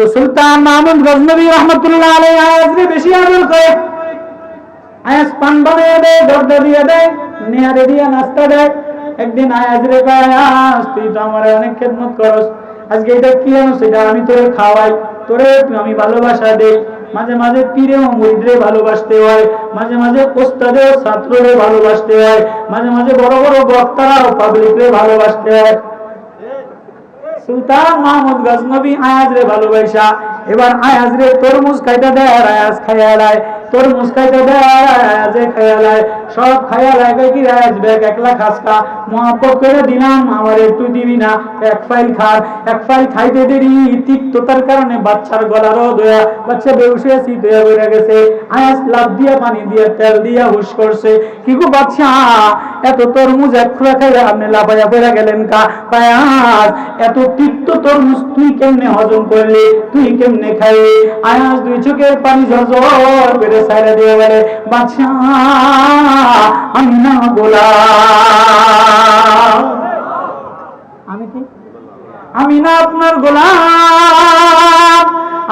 তো সুলতান মাহমুদ গজনবী রহমতুল্লাহ আলাই আয়াজরে বেশি আদর করে। আয়াজ পান বানিয়ে দেয় দরজা দিয়ে দেয় নেয়ারে দিয়ে নাস্তা দেয় একদিন আয়াজরে কয় আয়াজ তুই তো আমার অনেক খেদমত করস। আজকে এটা কি জানো, সেটা আমি তোরে খাওয়াই। তোরে আমি ভালোবাসা দেই। মাঝে মাঝে পীরে ও মুরিদরে ভালোবাসতে হয়। মাঝে মাঝে ওস্তাদে ছাত্ররে ভালোবাসতে হয়। মাঝে মাঝে বড় বড় বক্তারা ও পাবলিকরে ভালোবাসতে হয়। সুলতান মাহমুদ গজনবী আয়াজরে ভালোবাসা। এবার আয়াজরে তরমুজ খাইতে দেয় আর আয়াজ তরমুজ দেয় আর আয়াজে সব কি আয়াজ খাসকা মহাব্বত করে দিলাম, আমার একটু দিবি না, এক ফাইল খার। এক ফাইল খাইতে দেরি, তিক্ততার কারণে বাচ্চার গলা রোদ বাচ্চা বেউসে শীত হয়ে বেড়ে গেছে। আয়াজ লাভ দিয়া, পানি দিয়া, তেল দিয়া, হুশ করছে। কি গো বাচ্চা এত তরমুজ এক খোলা খাইয়া আপনি লাফাইয়া পড়া গেলেন কা? আয়াজ এত তিক্ত তরমুজ তুই কেমনে হজম করলি? তুই কেমনে খাইলি? আয়াজ দুই চোখের পানি ঝরঝর করে সাইরা দিয়ে বলে বাচ্চা আমি না কি আমি না আপনার গোলাম।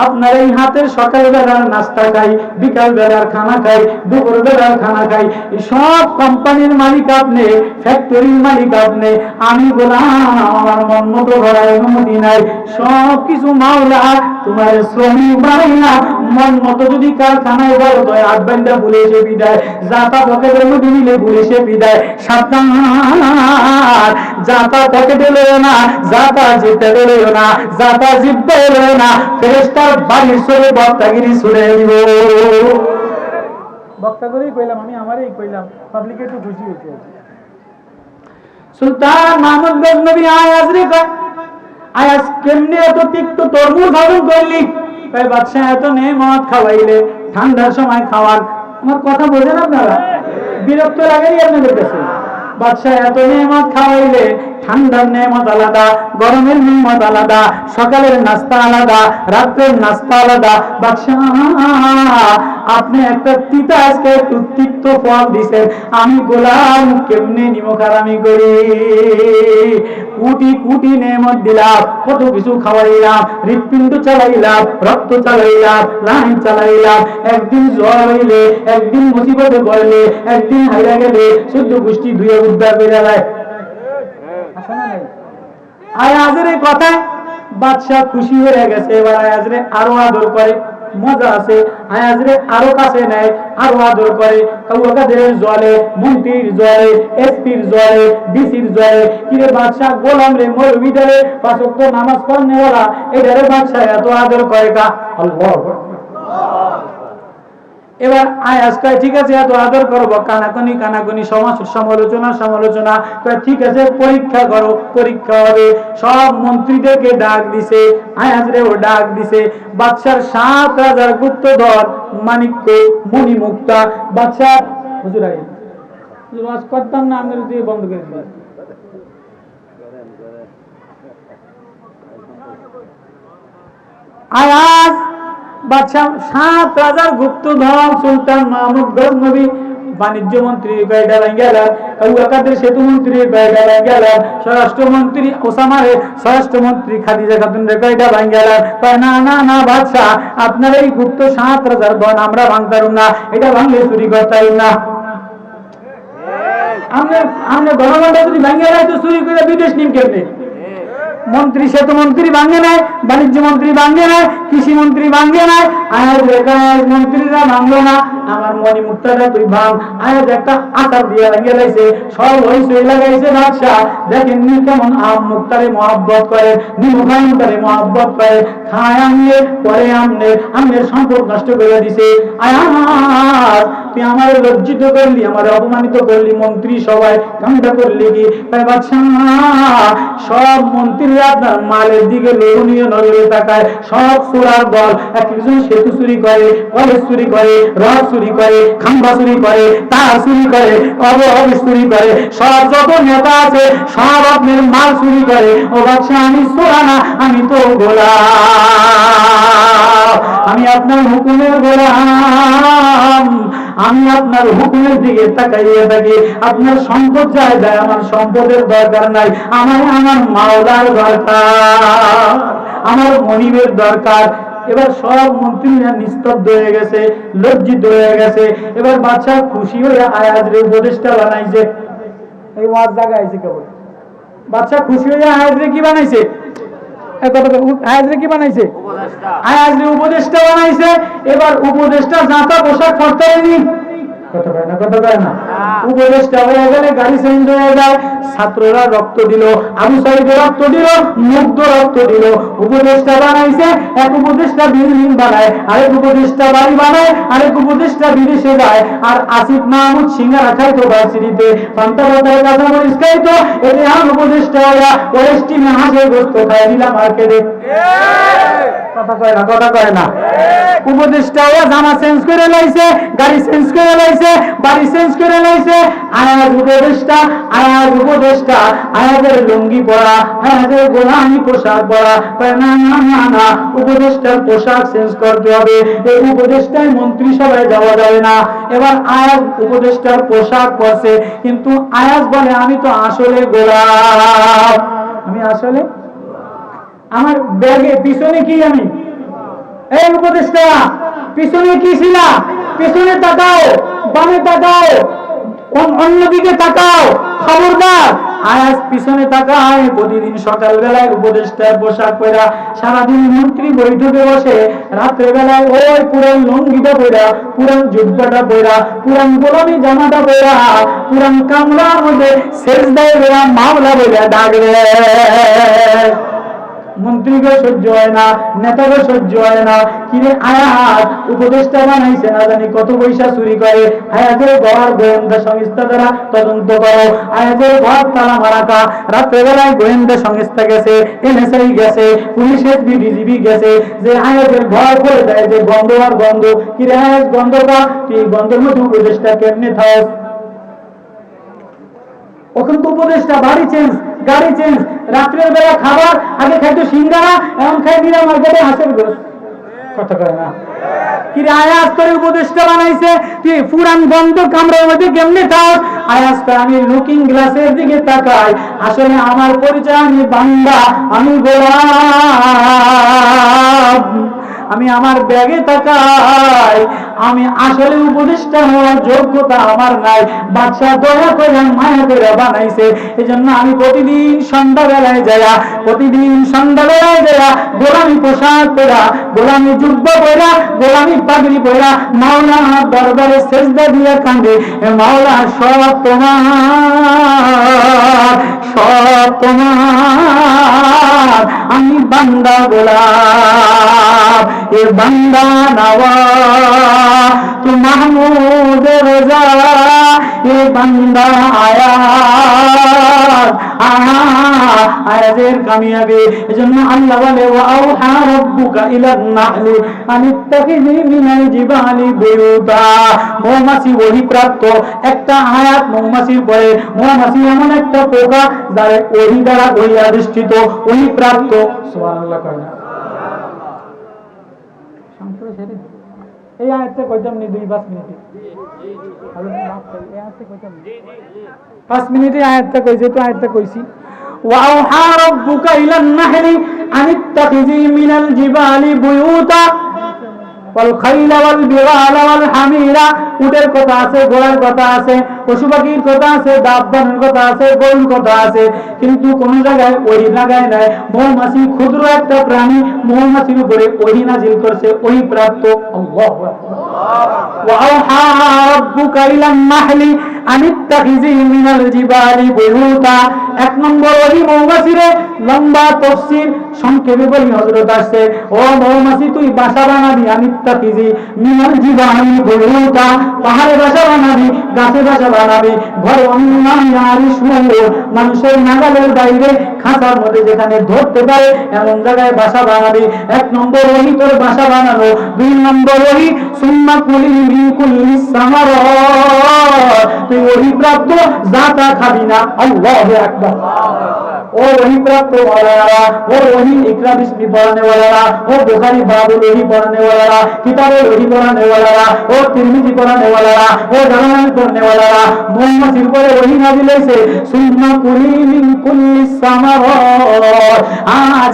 আপনার এই হাতের সকাল বেলার নাস্তা খাই বিকাল বেলার খানা খাই দুপুর বেলার খানা খাই। সব কোম্পানির মালিক আপনি, ফ্যাক্টরির মালিক আপনি। আমি গোলাম, আমার মন মতো করার অনুমতি নাই সব কিছু মাওলা, তোমার শ্রমিক বানাইলা মন মতো যদি কারখানায় বড় তো আট বান্ডা পুলিশে বিদায়। যাতা পকেটের মধ্যে নিলে পুলিশে বিদায়। সাবধান, যাতা পকেটে লইও না, যাতা জিতে লইও না যাতা জিততে লইও না ফেরেস্তার বাড়ির সরে বক্তাগিরি ছুড়ে দিব বক্তা করেই কইলাম আমি আমারই কইলাম পাবলিকে একটু খুশি হয়েছে সুলতান মাহমুদ গজনবী আয়াজ রে কয় আয়াজ কেমনে এত তিক্ত তরমুজ হজম করলি? কয় বাদশাহ এত নেমত খাওয়াইলে ঠান্ডার সময় খাওয়ার। আমার কথা বোঝেন আপনারা? বিরক্ত লাগেই আপনাদের কাছে? বাদশাহ এত নেমত খাওয়াইলে ঠান্ডার নেমত আলাদা, গরমের নেমত আলাদা, সকালের নাস্তা আলাদা, রাত্রের নাস্তা আলাদা। বাদশাহ, আপনি একটা তিতা আজকে একটু তিক্ত ফল দিছেন। আমি গোলাম কেমনে নিমখারামি করি? কুটি কুটি নেমত দিলাম, কত কিছু খাওয়াইলাম, হৃৎপিণ্ড চালাইলাম, রক্ত চালাইলাম, লাইন চালাইলাম। একদিন জ্বর হইলে, একদিন মুসিবতে পড়লে একদিন হাইরা গেলে শুদ্ধ গোষ্ঠী ধুয়ে উদ্ধার করে আয়াজের কথায় বাদশাহ খুশি হয়ে গেছে। এবার আয়াজরে আরও আদর করে। মজা আছে। আয়াজরে আরও কাছে নেয়। আরও আদর করে। কাউকাদের জলে, মন্ত্রীর জলে, এসপির জলে, ডিসির জলে। কিরে বাদশাহ, গোলাম রে নামাজ এটারে বাদশাহ এত আদর করে কা? আল্লাহ এবার আয়াস কয় ঠিক আছে, এত আদর করব, কানাকনি কানাকনি, সমাজ, সমালোচনা সমালোচনা। ঠিক আছে, পরীক্ষা করো, পরীক্ষা হবে। সব মন্ত্রীদেরকে ডাক দিছে আয়াস রে ও ডাক দিছে। বাদশার সাত হাজার গুপ্তধর মানিক্য, মণিমুক্তা। বাদশার হুজুর আগে ওয়াজ করতাম না, আমরা দিয়ে বন্ধ করে দিলাম। আয়াজ বাদশাহ সাত রাজার গুপ্তধন সুলতান মাহমুদ গজনবী বাণিজ্য মন্ত্রী কয়টা গেলেন কাদের সেতু মন্ত্রী কয়টা গেলেন স্বরাষ্ট্রমন্ত্রী ওসামারে স্বরাষ্ট্রমন্ত্রী খাদিজা খাতুন রে কয়টা গেলেন না না না, বাদশাহ, আপনার এই গুপ্ত সাত রাজার ধন আমরা ভাঙতারুম না, এটা ভাঙলে চুরি করতারুম না। আমরা আমরা গণমানটা যদি ভাঙিয়ে চুরি করে বিদেশ নিম কেমনে? মন্ত্রী, সেতু মন্ত্রী ভাঙ্গে নাই, বাণিজ্য মন্ত্রী ভাঙ্গে নাই, কৃষি মন্ত্রী ভাঙ্গে নাই আয়াজ রেখায় মন্ত্রীরা ভাঙলো না। আমার মনি মুক্তাটা তুই ভাঙ। আয়াজ একটা আচার দিয়ে লাগিয়ে লাইছে, সব হইসই লাগাইছে বাদশাহ। দেখেন নি কেমন আম মুক্তারে মহাব্বত করে নিমুখায়ন্তরে মহাব্বত করে। খায় আমলে পরে আমলে আমলের সম্পদ নষ্ট করে দিছে। আয়াজ তুই আমার লজ্জিত করলি, আমার অপমানিত করলি, মন্ত্রী সবাই কামটা করলি কি? তাই সব মন্ত্রীরা আপনার মালের দিকে লোভনীয় নজরে তাকায়। সব সুরার দল একজন সেতু চুরি করে, কলেজ চুরি করে, রথ চুরি করে, খাম্বা চুরি করে, তার চুরি করে অব অফিস চুরি করে। সব যত নেতা আছে, সব আপনার মাল চুরি করে। ও বাচ্চা আমি চোরা না, আমি তো গোলাম। আমি আপনার হুকুমের গোলাম। আমি আপনার হুকুমের দিকে তাকাইয়ে থাকি। আপনার সম্পদ যায় যায় আমার সম্পদের দরকার নাই। আমার আমার মাওলার দরকার আমার মনিবের দরকার। এবার সব মন্ত্রীরা নিস্তব্ধ হয়ে গেছে লজ্জিত হয়ে গেছে। এবার বাচ্চা খুশি হয়ে আয়াজ রে উপদেশটা বানাইছে। এই ওয়াজ জায়গা আইছে কেবল। বাচ্চা খুশি হয়ে আয়াজ রে কি বানাইছে? এই কথা বল, উ- আয়াজ রে কি বানাইছে? আয়াজ রে উপদেশটা বানাইছে এবার উপদেষ্টা জাতা পোশাক হয়নি। কথা কয় না কথা কয় না? উপদেশটা হয়ে গেলে গাড়ি চেঞ্জ হয়ে যায় ছাত্ররা রক্ত দিল, আবু সাইদে রক্ত দিল, মুগ্ধ রক্ত দিল। উপদেশটা বানাইছে, এক উপদেশটা বিল্ডিং বানায়, আরেক উপদেশটা বাড়ি বানায়, আরেক উপদেশটা বিদেশে যায়। আর আসিফ মাহমুদ সিঙ্গারা খাইতো ভার্সিটিতে পান্তা পাতায় কাঁচা মরিচ খাইতো, এতে আর উপদেশটা ওরা ওয়েস্টিনে হাঁসের গোস্ত খাই দিলাম মার্কেটে। কথা কয় না, কথা গোলামি পোশাক চেঞ্জ করতে হবে। এই সভায় যাওয়া যাবে না। এবার আয়াজ উপদেশটার পোশাক পরছে, কিন্তু আয়াজ বলে, আমি তো আসলে গোলাপ আমি আসলে আমার ব্যাগে পিছনে কি আমি? এই উপদেশটা পিছনে কি ছিল পিছনে তাকাও, বামে তাকাও, অন- অন্যদিকে তাকাও, খবরদার। আয়াজ পিছনে তাকায় প্রতিদিন সকালবেলায় উপদেষ্টার পোশাক পরা, সারাদিন মন্ত্রী বৈঠকে বসে, রাত্রে বেলায় ওই পুরান লঙ্গিটা পরা পুরান জুব্বাটা পরা পুরান গোলামি জামাটা পরা পুরান কামলার মধ্যে শেষ দেয় মামলা বলে ডাকবে মন্ত্রীকে সহ্য হয় না নেতাকে সহ্য হয় না। কিরে আয়াত, উপদেষ্টা বানাইছে না জানি কত পয়সা চুরি করে। আয়াতের ঘর গোয়েন্দা সংস্থা দ্বারা তদন্ত করো। আয়াতের ঘর তালা মারাকা রাত্রেবেলায় গোয়েন্দা সংস্থা গেছে এনএসআই গেছে, পুলিশের বিডিজিবি গেছে। যে আয়াতের ঘর করে দেয়, যে গন্ধ আর গন্ধ কিরে আয়াত বন্ধ কা তুই গন্ধের মধ্যে উপদেষ্টা কেমনে থাক? ওখান তো উপদেশটা, বাড়ি চেঞ্জ গাড়ি চেঞ্জ রাত্রের বেলা খাবার, আগে খাইতো সিঙ্গারা, এখন খাই দিলাম মার্কেটে হাঁসের গোস কথা কয় না? কি আয়াস করে উপদেশটা বানাইছে? তুই পুরান বন্ধ কামরার মধ্যে কেমনে থাক? আয়াস করে আমি লুকিং গ্লাসের দিকে তাকাই। আসলে আমার পরিচয় আমি বান্দা, আমি গোলাম। আমি আমার ব্যাগে তাকাই। আমি আসলে উপদেষ্টা হওয়ার যোগ্যতা আমার নাই। বাদশাহ দয়া করে মায়া করে বানাইছে এই জন্য আমি প্রতিদিন সন্ধ্যাবেলায় যাইয়া, প্রতিদিন সন্ধ্যাবেলায় যাইয়া গোলামি পোশাক পরা গোলামি যুব্ব পরা গোলামি পাগড়ি পরা মাওলা দরবারে সেজদা দিয়ে কান্দে মাওলা, সব তোমার সব তোমার। আমি বান্দা গোলাপ এ বান্দা নওয়া আহা, আয়াতের কামিয়াবি। এজন্য আল্লাহ বলে ওহি প্রাপ্ত একটা আয়াত মৌমাছির পরে, মৌমাছি এমন একটা পোকা যার ওহি দ্বারা ওহি আধিষ্ঠিত ওহি প্রাপ্ত সুবহানাল্লাহ না। এই আয়াতটা কইতাম নি দুই পাঁচ মিনিটে পাঁচ মিনিটে আয়াতটা কইছে তো আয়াতটা কইছি وأوحى ربك إلى النحل أن اتخذي من الجبال بيوتا والخيل والبغال والحمير উটের কথা আছে ঘোড়ার কথা আছে, পশু পাখির কথা আছে দাবদানের কথা আছে, গরুর কথা আছে, কিন্তু কোন জায়গায় ওই জায়গায় নাই। মৌমাছি ক্ষুদ্র একটা প্রাণী, মৌমাছির উপরে ওই নাজিল করছে ওই প্রাপ্ত এক নম্বর ওই মৌমাছিরে লম্বা তফসির সংক্ষেপে বলি হজরত আসছে, ও মৌমাছি, তুই বাসা বানাবি আনিত্তাকিজি মিনাল জীবানি বলুতা পাহাড়ে বাসা বানাবি, গাছে বাসা বানাবি, ঘরে মানুষের নাগালের বাইরে খাঁচার মধ্যে যেখানে ধরতে পারে, এমন জায়গায় বাসা বানাবি। এক নম্বর ওই তোর বাসা বানানো দুই নম্বর ওই সুন্না কুলি মিনকুল্লি সামার তুই ওই প্রাপ্ত, যা তা খাবি না, আল্লাহু আকবার। और वही प्राप्त वाला रहा और वही इकरा बिस्मी पढ़ने वाला रहा और बुखारी बाबुल वही पढ़ने वाला रहा किताब वही पढ़ाने वाला रहा और तिरमिजी पढ़ाने वाला रहा और रमायण पढ़ने वाला रहा मोहम्मद सिर पर वही नाजिले से सुन्ना कुली मिन कुल्ली समावा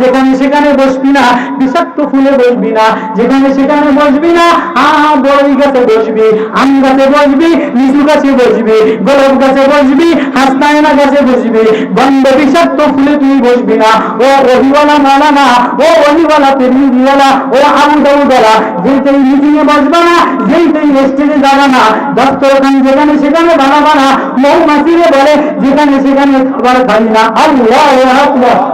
যেখানে সেখানে বসবি না, বিষাক্ত ফুলে বসবি না, যেখানে সেখানে বসবি না আ বড়ই গাছে বসবি, আম গাছে বসবি, লিচু গাছে বসবি, গোলাপ গাছে বসবি, হাসনায়না গাছে বসবি, গন্ধ বিষাক্ত ফুলে তুই বসবি না। ও রহিওয়ালা মালানা, ও অলিওয়ালা তেলিওয়ালা, ও আবু দাউদালা যেইটাই মিটিংয়ে বসবা না যেইটাই স্টেজে যাবা না, দস্তরখান যেখানে সেখানে বানাবা না, মৌমাছিরে বলে, যেখানে সেখানে খাবার খাই না। আল্লাহ আকবার।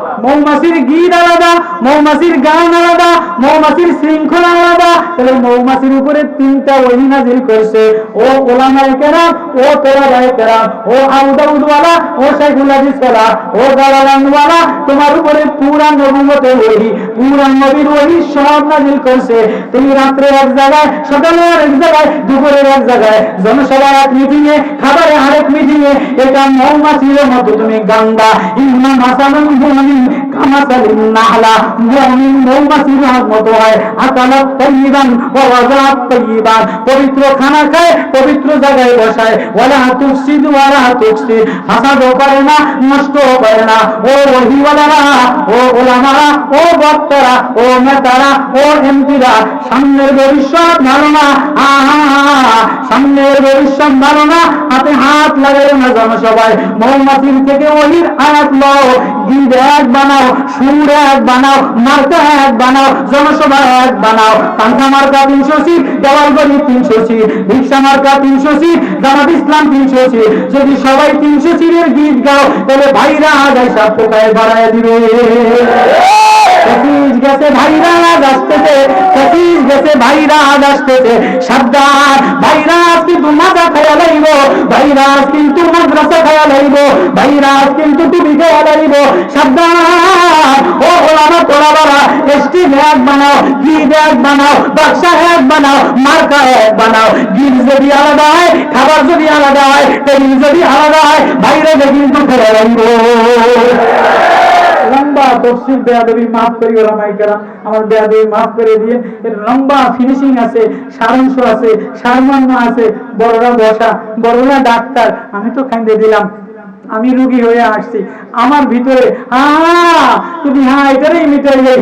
মৌমাছির গীত আলাদা, মৌমাছির গান আলাদা, মৌমাছির শৃঙ্খলা আলাদা। তাহলে মৌমাছির উপরে তিনটা ওহি নাজিল করছে। ও ওলামায়ে কেরাম, ও তেরাবায়ে কেরাম, ও আবু দাউদওয়ালা, ও শাইখুল হাদিসওয়ালা ও গালারানওয়ালা তোমার উপরে পুরা নবুয়তের ওহি, পুরা নবীর ওহি সব নাজিল করছে। তুমি রাত্রে এক জায়গায়, সকালে এক জায়গায়, দুপুরের এক জায়গায়, জনসভার এক মিটিংয়ে খাবারে আরেক মিটিংয়ে, এটা মৌমাছির মতো তুমি গান্দা। ইন্না মাসালুল মুমিন Thank you. পবিত্র খানা খায়, পবিত্র জায়গায় বসায়। ওয়ালা তুফসিদ ওয়ালা তুফসিদ হাসাদও করে না, নষ্টও করে না। ও ওহিওয়ালারা, ও ওলামারা, ও বক্তারা, ও নেতারা, ও এমপিরা, সামনের ভবিষ্যৎ না। সামনের ভবিষ্যৎ না। হাতে হাত লাগাই না জনসভায়। মৌমাছির থেকে ওহির আয়াত লও। গিদ এক বানাও। সুর এক বানাও, মার্কা এক বানাও, জনসভা এক বানাও পাঙ্খা মার্কা তিনশো সিট দেওয়াল তিনশো সিট ভিক্ষা মার্কা তিনশো সিট জামাত ইসলাম তিনশো সিট যদি সবাই তিনশো সিটের গীত গাও তাহলে ভাইরা আগায় সাপ পোকায় বাড়ায় দিবে। গেছে ভাইরা আসতেছে, সতীশ গেছে ভাইরা আসতেছে। সাবধান ভাইরা কিন্তু মাথা খায়া লাইব ভাইরা কিন্তু মাদ্রাসা খায়া লাইব ভাইরা কিন্তু টুপি খায়া লাইব। সাবধান, ও ওলামা তোরা বাবা এসটি ব্যাগ বানাও, কি ব্যাগ বানাও, বাক্সা এক বানাও, মার্কা এক বানাও। গিল যদি আলাদা হয়, খাবার যদি আলাদা হয় টেবিল যদি আলাদা হয় ভাইরা কিন্তু খায়া লাইব। লম্বা তফসিল মাফ করি কেরাম, আমার মাফ করে দিয়ে এর লম্বা ফিনিশিং আছে, সারাংশ আছে আছে, বড়রা বসা, বড়রা ডাক্তার, আমি তো কান্দে দিলাম, আমি রুগী হয়ে আসছি, আমার ভিতরে তুমি হ্যাঁ এটারই মিটাই যাই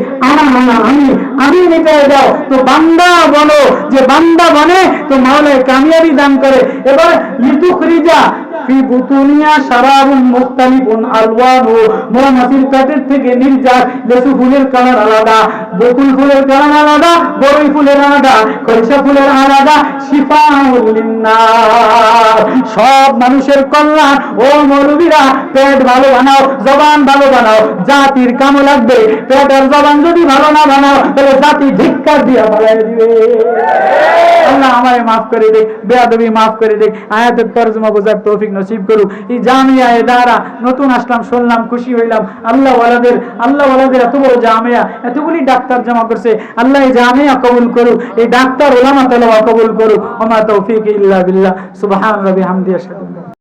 আমি আমি মিটাই দাও, তো বান্দা বলো, যে বান্দা বনে তো মাওলায় কামিয়াবি দান করে, এবার লিতুখরিজা ফি পেটের সব মানুষের কল্যাণ, ও মৌলবীরা, পেট ভালো বানাও, জবান ভালো বানাও, জাতির কাম লাগবে, পেট আর জবান যদি ভালো না বানাও, তাহলে জাতি ধিক্কার দিয়া বাড়াই দিবে। আল্লাহ আমারে মাফ করে দে বেয়াদবি মাফ করে দে আয়াতের তরজমা বোঝার তৌফিক নসিব করু এই জামিয়া এ দ্বারা নতুন আসলাম, শুনলাম, খুশি হইলাম। আল্লাহ ওয়ালাদের আল্লাহ ওয়ালাদের এত বড় জামিয়া, এতগুলি ডাক্তার জমা করছে। আল্লাহ এই জামিয়া কবুল করু এই ডাক্তার ওলামা তালা কবুল করু ওমা তৌফিক ইল্লা বিল্লাহ। সুবহান রবি হামদিয়া আশহাদু